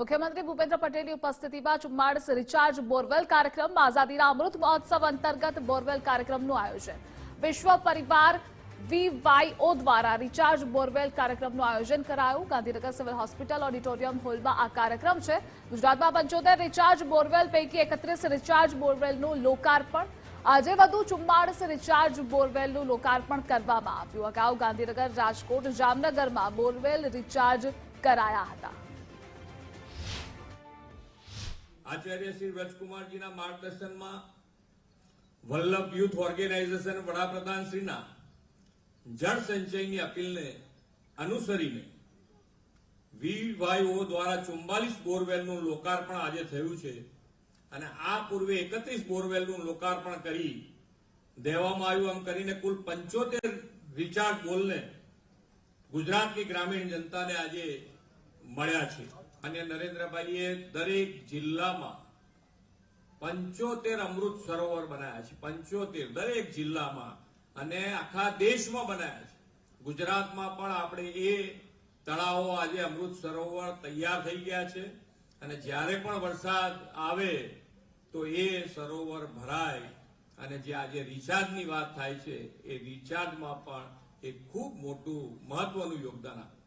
મુખ્યમંત્રી ભૂપેન્દ્ર પટેલની ઉપસ્થિતિમાં ચુમ્માળીસ રિચાર્જ બોરવેલ કાર્યક્રમ, આઝાદીના અમૃત મહોત્સવ અંતર્ગત બોરવેલ કાર્યક્રમનું આયોજન. વિશ્વ પરિવાર વીવાયઓ દ્વારા રિચાર્જ બોરવેલ કાર્યક્રમનું આયોજન કરાયું. ગાંધીનગર સિવિલ હોસ્પિટલ ઓડિટોરિયમ હોલમાં આ કાર્યક્રમ છે. ગુજરાતમાં પંચોતેર રિચાર્જ બોરવેલ પૈકી એકત્રીસ રિચાર્જ બોરવેલનું લોકાર્પણ. આજે વધુ ચુમ્માળીસ રિચાર્જ બોરવેલનું લોકાર્પણ કરવામાં આવ્યું. અગાઉ ગાંધીનગર, રાજકોટ, જામનગરમાં બોરવેલ રિચાર્જ કરાયા હતા. આચાર્ય શ્રી રજકુમારજીના માર્ગદર્શનમાં વલ્લભ યુથ ઓર્ગેનાઇઝેશન વડાપ્રધાન શ્રીના જળ સંચયની અપીલને અનુસરીને વીવાયઓ દ્વારા ચુમ્બાલીસ બોરવેલનું લોકાર્પણ આજે થયું છે અને આ પૂર્વે એકત્રીસ બોરવેલનું લોકાર્પણ કરી દેવામાં આવ્યું. એમ કરીને કુલ પંચોતેર રિચાર્જ બોલને ગુજરાતની ગ્રામીણ જનતાને આજે મળ્યા છે. અને નરેન્દ્રભાઈએ દરેક જિલ્લામાં પંચોતેર અમૃત સરોવર બનાવ્યા છે, પંચોતેર દરેક જિલ્લામાં અને આખા દેશમાં બનાવ્યા છે. ગુજરાતમાં પણ આપણે એ તળાવો આજે અમૃત સરોવર તૈયાર થઈ ગયા છે અને જ્યારે પણ વરસાદ આવે તો એ સરોવર ભરાય અને જે આજે રિચાર્જની વાત થાય છે, એ રિચાર્જમાં પણ એક ખૂબ મોટું મહત્વનું યોગદાન આપે